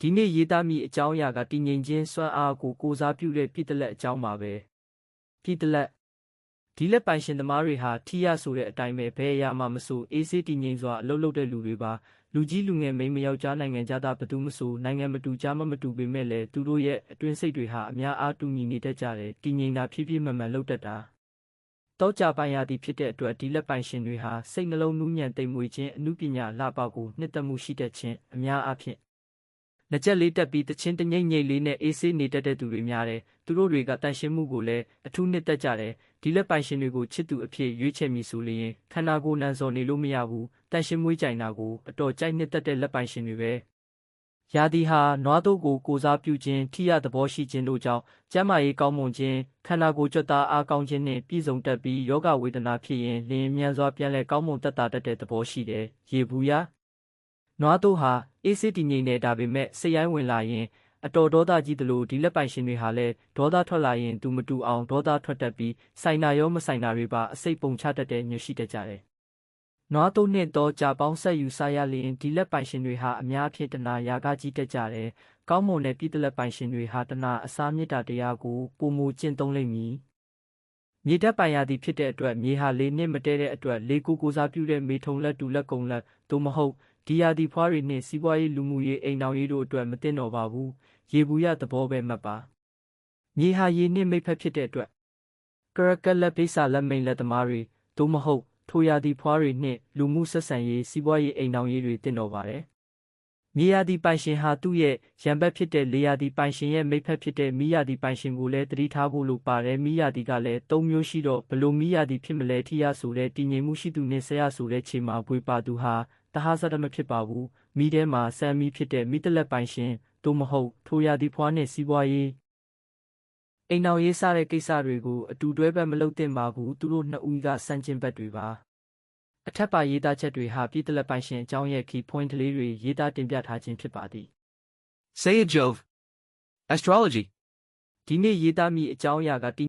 ဒီနေ့ရေးသားမိအကြောင်းအရာကတည်ငြိမ်ခြင်းစွမ်းအားကိုကိုစားပြုတဲ့ပြည်တလက်အကြောင်းပါပဲပြည်တလက်ဒီလက်ပိုင်ရှင်သမားတွေဟာထီရဆိုတဲ့အတိုင်းပဲဘယ်အရာမှမဆိုအေးဆေးတည်ငြိမ်စွာအလုပ်လုပ်တဲ့လူတွေပါလူကြီးလူငယ်မိန်းမယောက်ျားနိုင်ငံသားဘသူမဆိုနိုင်ငံမတူကြားမမတူပေမဲ့လည်းသူတို့ရဲ့အတွင်းစိတ်တွေဟာအများအားတူညီနေတတ်ကြတယ်တည်ငြိမ်တာဖြည်းဖြည်းမှန်မှန်လုပ်တတ်တာတောကြပိုင်ရသည်ဖြစ်တဲ့အတွက်ဒီလက်ပိုင်ရှင်တွေဟာစိတ်နှလုံးနူးညံ့သိမ်မွေ့ခြင်းအမှုပညာလှပကိုနှစ်သက်မှုရှိတတ်ခြင်းအများအားဖြင့် လက်ချက်လေးတက်ပြီးတချင်းတငိမ့်ငိမ့်လေးနဲ့အေးဆေးနေတတ်တဲ့သူတွေများတယ်။သူတို့တွေကတန်ရှင်းမှုကိုလည်းအထူးနှစ်သက်ကြတယ်။ဒီလက်ပိုင်ရှင်တွေကိုချစ်သူအဖြစ်ရွေးချယ်မိဆိုလျင်ခန္ဓာကိုယ်နံစော်နေလို့မရဘူး။တန်ရှင်းမွေးကြိုင်တာကိုအတော်ကြိုက်နှစ်သက်တဲ့လက်ပိုင်ရှင်တွေပဲ။ယာဒီဟာနွားတို့ကိုကိုစားပြုခြင်းထိရသဘောရှိခြင်းတို့ကြောင့်ကျန်းမာရေးကောင်းမွန်ခြင်းခန္ဓာကိုယ်ကြွက်သားအားကောင်းခြင်းနှင့်ပြည့်စုံတတ်ပြီးယောဂဝေဒနာဖြစ်ရင်လျင်မြန်စွာပြန်လည်ကောင်းမွန်သက်သာတတ်တဲ့သဘောရှိတယ်။ရေဘူးရနွားတို့ဟာ အေးစစ်တည်ငြိမ်နေတာပေမဲ့စိတ်ရိုင်းဝင်လာရင်အတော်ဒေါသကြီးသလိုဒီလက်ပိုင်ရှင်တွေဟာလည်းဒေါသထွက်လာရင်သူမတူအောင်ဒေါသထွက်တတ်ပြီးဆိုင်နာရောမဆိုင်နာတွေပါအစိတ်ပုံချတတ်တဲ့ညွှန်ရှိတတ်ကြတယ်။နွားတို့နှင့်တော့ကြာပေါင်းဆက်ယူစားရလျင်ဒီလက်ပိုင်ရှင်တွေဟာအများဖြင့်တနာရာကကြီးတတ်ကြတယ်။ကောင်းမွန်တဲ့ပြည်သက်လက်ပိုင်ရှင်တွေဟာတနာအစားမြစ်တာတရားကိုပုံမူကျင့်သုံးလိမ့်မည်။မြေတက်ပိုင်ရသည်ဖြစ်တဲ့အတွက်မြေဟာလေးနှင့်မတဲတဲ့အတွက်လေးကိုကိုစားပြုတဲ့မေထုံလက်တူလက်ကုံလက်သို့မဟုတ် ဒီယာဒီဖွားတွေနှင့်စီးပွားရေးလူမှုရေးအိမ်တော်ရေးတို့အတွက်မတင်တော့ပါဘူးရေဘူးရသဘောပဲမှတ်ပါမြေဟာရေနှင့်မိတ်ဖက်ဖြစ်တဲ့အတွက်ကရကက်လက်ပိစာလက်မိန်လက်သမားတွေသို့မဟုတ်ထိုယာဒီဖွားတွေနှင့်လူမှုဆက်ဆံရေးစီးပွားရေးအိမ်တော်ရေးတွေတင်တော့ပါတယ်မြေယာဒီပိုင်ရှင်ဟာသူ့ရဲ့ရံဘက်ဖြစ်တဲ့လေယာဒီပိုင်ရှင်ရဲ့မိတ်ဖက်ဖြစ်တဲ့မိယာဒီပိုင်ရှင်ကိုလည်းတတိထားဖို့လိုပါတယ်မိယာဒီကလည်းသုံးမျိုးရှိတော့ဘလို့မိယာဒီဖြစ်မလဲထိရဆိုတဲ့တည်ငြိမ်မှုရှိသူနဲ့ဆရာဆိုတဲ့ခြေမှာဝေပါသူဟာ တဟဇတ်တမဖြစ်ပါဘူးမိထဲမှာဆမ်မီဖြစ်တဲ့မိတလက်ပိုင်ရှင်သို့မဟုတ်ထိုယာဒီဖွားနဲ့စီးပွားရေးအိမ်တော်ရေးစတဲ့ကိစ္စတွေကိုအတူတွဲဘက်မလုပ်သင့်ပါဘူးသူတို့နှစ်ဦးကစန့်ကျင်ဘက်တွေပါအထက်ပါရေးသားချက်တွေဟာပြည်တလက်ပိုင်ရှင်အကြောင်းရဲ့ key point လေးတွေရေးသားတင်ပြထားခြင်းဖြစ်ပါသည် Say it, Jove. Astrology. ဒီနေ့ရေးသားမိအကြောင်းအရာကတည်